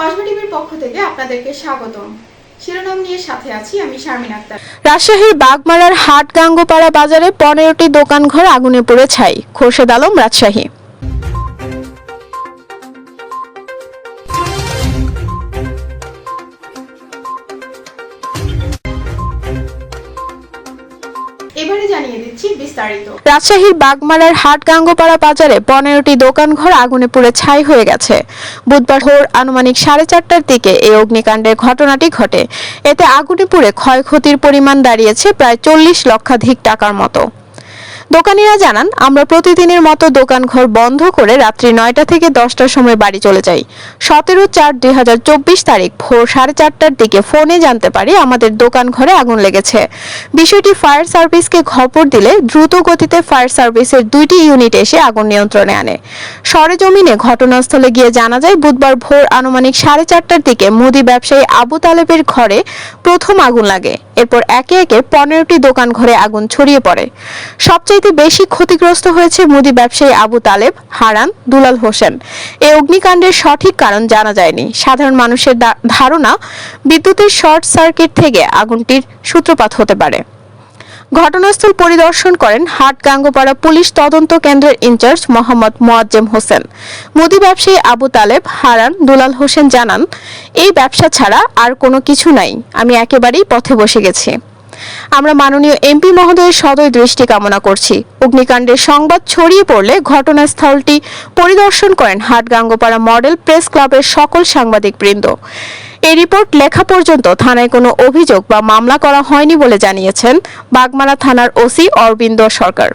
কসবা পক্ষ থেকে আপনাদেরকে স্বাগতম। রাজশাহীর বাগমারার হাট গাঙ্গোপাড়া বাজারে পনেরোটি দোকান ঘর আগুনে পুড়ে ছাই। খোরশেদ আলম, রাজশাহী। বিস্তারিত। রাজশাহীর বাগমারার হাট গাঙ্গোপাড়া বাজারে পনেরোটি দোকানঘর আগুনে পুড়ে ছাই হয়ে গেছে। বুধবার ভোর আনুমানিক সাড়ে চারটার দিকে এই অগ্নিকাণ্ডের ঘটনাটি ঘটে। এতে আগুনে পুড়ে ক্ষয়ক্ষতির পরিমাণ দাঁড়িয়েছে প্রায় চল্লিশ লক্ষাধিক টাকার মতো। দোকানিরা জানান, আমরা প্রতিদিনের মতো দোকানঘর বন্ধ করে রাত্রি নয়টা থেকে দশটার সময় বাড়ি চলে যাই। সতেরো চার দুই তারিখ ভোর সাড়ে চারটার দিকে ফোনে জানতে পারি আমাদের দোকান ঘরে আগুন লেগেছে। বিষয়টি ফায়ার সার্ভিসকে খবর দিলে দ্রুত গতিতে ফায়ার সার্ভিসের দুইটি ইউনিট এসে আগুন নিয়ন্ত্রণে আনে। সরেজমিনে ঘটনাস্থলে গিয়ে জানা যায়, বুধবার ভোর আনুমানিক সাড়ে চারটার দিকে মুদি ব্যবসায়ী আবু তালেবের ঘরে প্রথম আগুন লাগে। এরপর একে একে পনেরোটি দোকান ঘরে আগুন ছড়িয়ে পড়ে। সবচাইতে বেশি ক্ষতিগ্রস্ত হয়েছে মুদি ব্যবসায়ী আবু তালেব, হারান, দুলাল হোসেন। এই অগ্নিকাণ্ডের সঠিক কারণ জানা যায়নি। সাধারণ মানুষের ধারণা, বিদ্যুতের শর্ট সার্কিট থেকে আগুনটির সূত্রপাত হতে পারে। ঘটনাস্থল পরিদর্শন করেন হাট গাঙ্গোপাড়া পুলিশ তদন্ত কেন্দ্রের ইনচার্জ মোহাম্মদ মোয়াজ্জেম হোসেন। মুদি ব্যবসায়ী আবু তালেব হারান দুলাল হোসেন জানান, এই ব্যবসা ছাড়া আর কোনো কিছু নাই, আমি একেবারেই পথে বসে গেছি। আমরা মাননীয় এমপি মহোদয়ের সদয় দৃষ্টি কামনা করছি। অগ্নিকাণ্ডের সংবাদ ছড়িয়ে পড়লে ঘটনাস্থলটি পরিদর্শন করেন হাটগাঙ্গোপাড়া মডেল প্রেস ক্লাবের সকল সাংবাদিক এই রিপোর্ট লেখা পর্যন্ত থানায় কোনো অভিযোগ বা মামলা করা হয়নি বলে জানিয়েছেন বাগমারা থানার ওসি অরবিন্দ সরকার।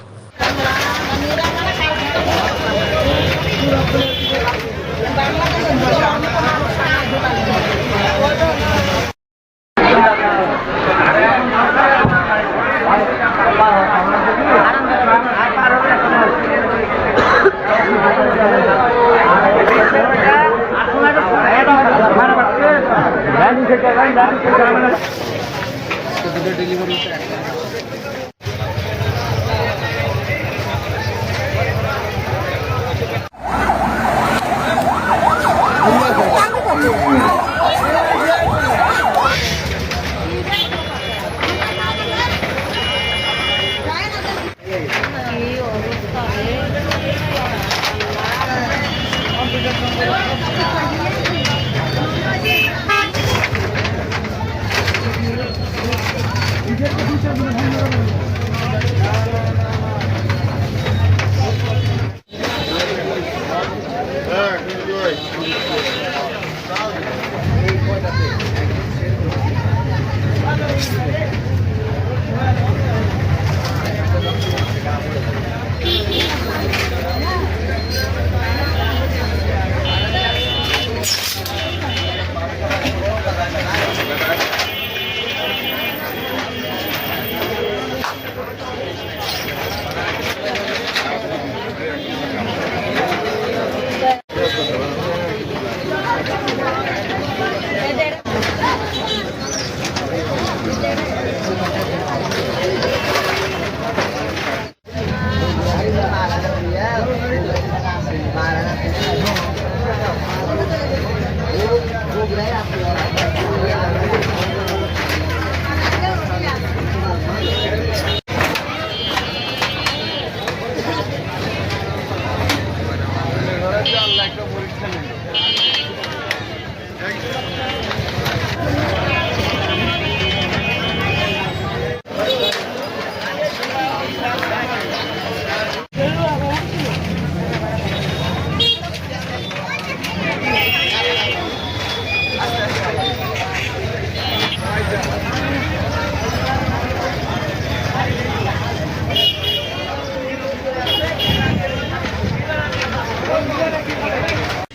তো দুটো ডেলিভারি